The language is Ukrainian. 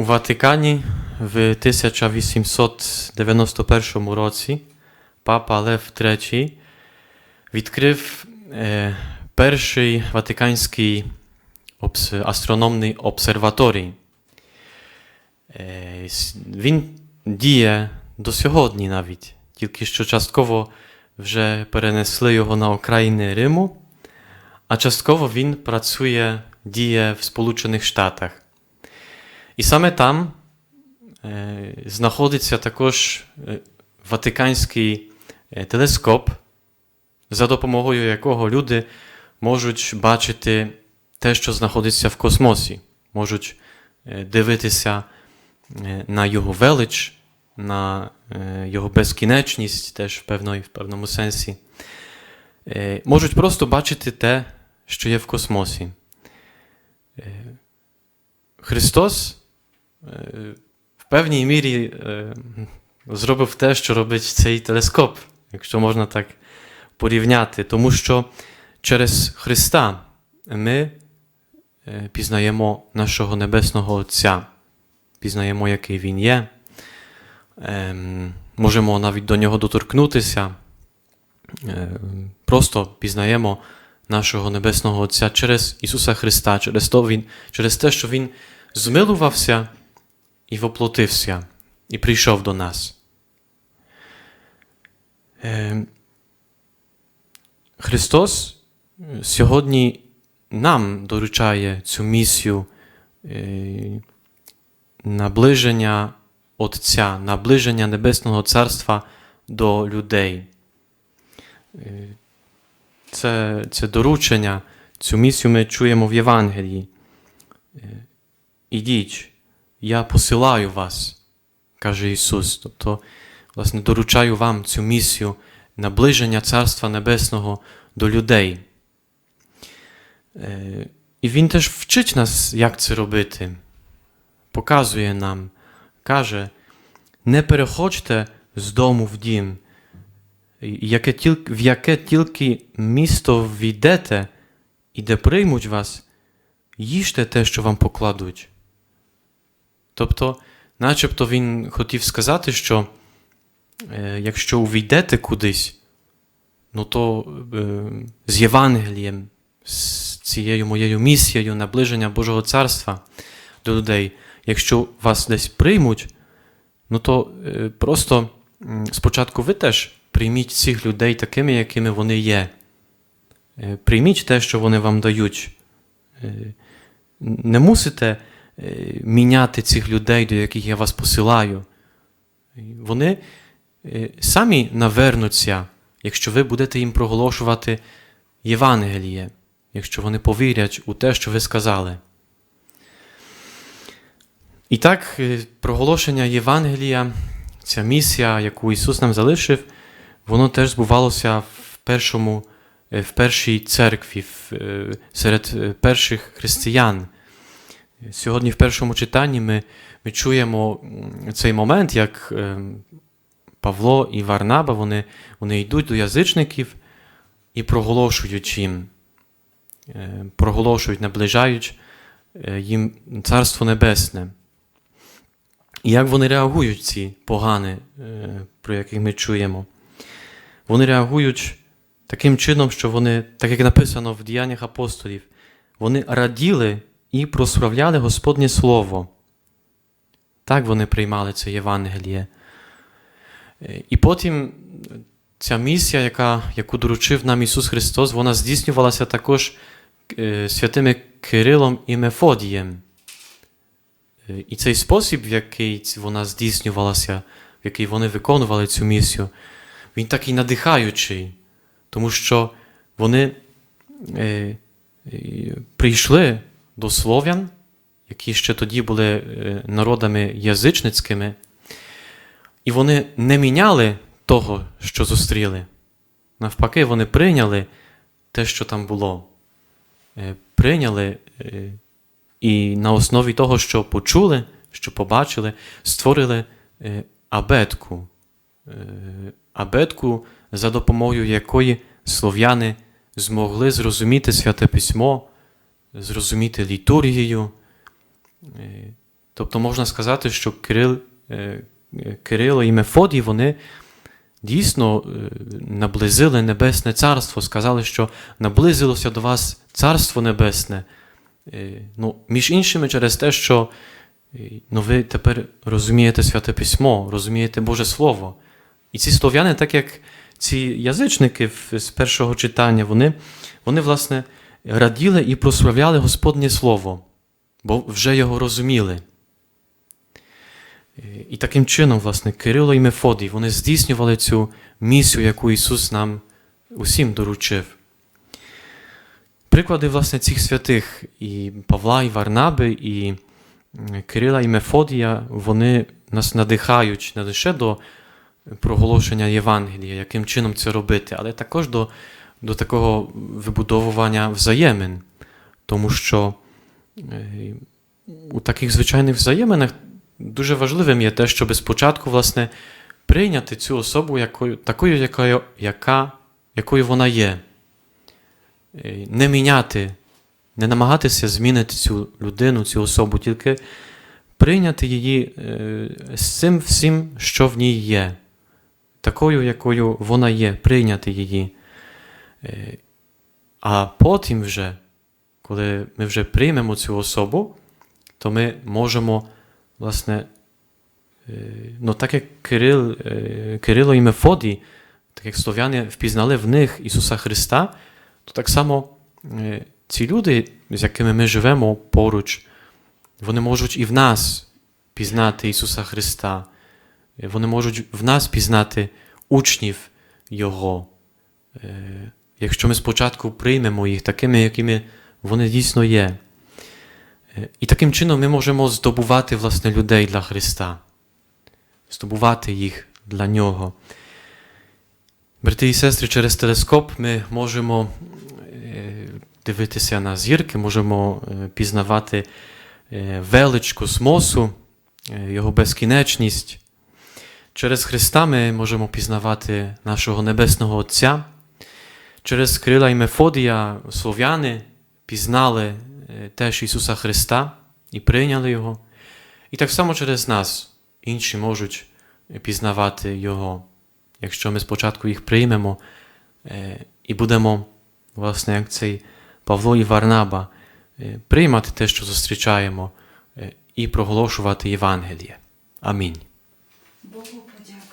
У Ватикані в 1891 році папа Лев III відкрив е, перший Ватиканський астрономний обсерваторій. Е, він діє до сьогодні навіть, тільки що частково вже перенесли його на окраїни Риму, а частково він працює, діє в Сполучених Штатах. І саме там е, знаходиться також е, Ватиканський е, телескоп, за допомогою якого люди можуть бачити те, що знаходиться в космосі, можуть дивитися на його велич, на його безкінечність, теж в, певної, в певному сенсі. Можуть просто бачити те, що є в космосі. Христос в певній мірі зробив те, що робить цей телескоп, якщо можна так порівняти, тому що через Христа ми пізнаємо нашого Небесного Отця, пізнаємо, який Він є, ем, можемо навіть до нього доторкнутися, просто пізнаємо нашого Небесного Отця через Ісуса Христа, через, то він, через те, що Він змилувався і воплотився, і прийшов до нас. Е, Христос сьогодні нам доручає цю місію е, наближення Отця, наближення Небесного Царства до людей. Е, Це, це доручення, цю місію ми чуємо в Євангелії. Ідіть, я посилаю вас, каже Ісус. Тобто, власне, доручаю вам цю місію наближення Царства Небесного до людей. Е, І Він теж вчить нас, як це робити, показує нам, каже: не переходьте з дому в дім, в яке тільки місто війдете і де приймуть вас, їжте те, що вам покладуть. Тобто, начебто він хотів сказати, що е, якщо увійдете кудись, ну то е, з Євангелієм, з цією моєю місією наближення Божого Царства до людей, якщо вас десь приймуть, ну то е, просто м, спочатку ви теж прийміть цих людей такими, якими вони є. Е, Прийміть те, що вони вам дають. Е, Не мусите е, міняти цих людей, до яких я вас посилаю. Вони е, самі навернуться, якщо ви будете їм проголошувати Євангеліє, якщо вони повірять у те, що ви сказали. І так, е, проголошення Євангелія, ця місія, яку Ісус нам залишив, воно теж збувалося в першому, е, в першій церкві, е, серед е, перших християн. Сьогодні в першому читанні ми, ми чуємо цей момент, як е, Павло і Варнаба вони, вони йдуть до язичників і проголошують їм, е, проголошують, наближають е, їм Царство Небесне. І як вони реагують, ці погани, е, про яких ми чуємо? Вони реагують таким чином, що вони, так як написано в діяннях апостолів, вони раділи і прославляли Господнє Слово. Так вони приймали це Євангеліє. Е, І потім ця місія, яка, яку доручив нам Ісус Христос, вона здійснювалася також е, святими Кирилом і Мефодієм. Е, І цей спосіб, в який вона здійснювалася, в який вони виконували цю місію, він такий надихаючий, тому що вони е, е, прийшли до слов'ян, які ще тоді були е, народами язичницькими, і вони не міняли того, що зустріли. Навпаки, вони прийняли те, що там було. Е, Прийняли е, і на основі того, що почули, що побачили, створили абетку. Абетку, за допомогою якої слов'яни змогли зрозуміти святе письмо, зрозуміти літургію. Е, Тобто можна сказати, що Кирил, е, Кирило і Мефодій вони дійсно е, наблизили Небесне Царство, сказали, що наблизилося до вас Царство Небесне. Ну, між іншими, через те, що ну, ви тепер розумієте Святе Письмо, розумієте Боже Слово. І ці слов'яни, так як ці язичники з першого читання, вони, вони власне, раділи і прославляли Господнє Слово, бо вже його розуміли. Е, І таким чином, власне, Кирило і Мефодій, вони здійснювали цю місію, яку Ісус нам усім доручив. Приклади, власне, цих святих і Павла, і Варнаби, і Кирила і Мефодія, вони нас надихають не лише до проголошення Євангелія, яким чином це робити, але також до, до такого вибудовування взаємин. Тому що е, у таких звичайних взаєминах дуже важливим є те, щоб спочатку, власне, прийняти цю особу якою, такою, якою, яка, якою вона є. Е, Не міняти, не намагатися змінити цю людину, цю особу, тільки прийняти її е, з цим всім, що в ній є, такою, якою вона є, прийняти її. А потім вже, коли ми вже приймемо цю особу, то ми можемо, власне, ну, так як Кирил, Кирило і Мефодій, так як слов'яни впізнали в них Ісуса Христа, то так само ці люди, з якими ми живемо поруч, вони можуть і в нас пізнати Ісуса Христа. Вони можуть в нас пізнати учнів Його. Якщо ми спочатку приймемо їх такими, якими вони дійсно є. Е, І таким чином ми можемо здобувати власне людей для Христа, здобувати їх для Нього. Брати і сестри, через телескоп ми можемо е, дивитися на зірки, можемо е, пізнавати велич космосу, його безкінечність. Через Христа ми можемо пізнавати нашого Небесного Отця. Через Крила і Мефодія слов'яни пізнали е, теж Ісуса Христа і прийняли Його. І так само через нас інші можуть пізнавати Його, якщо ми спочатку їх приймемо е, і будемо, власне, як цей Павло і Варнаба, е, приймати те, що зустрічаємо, і проголошувати Євангеліє. Амінь.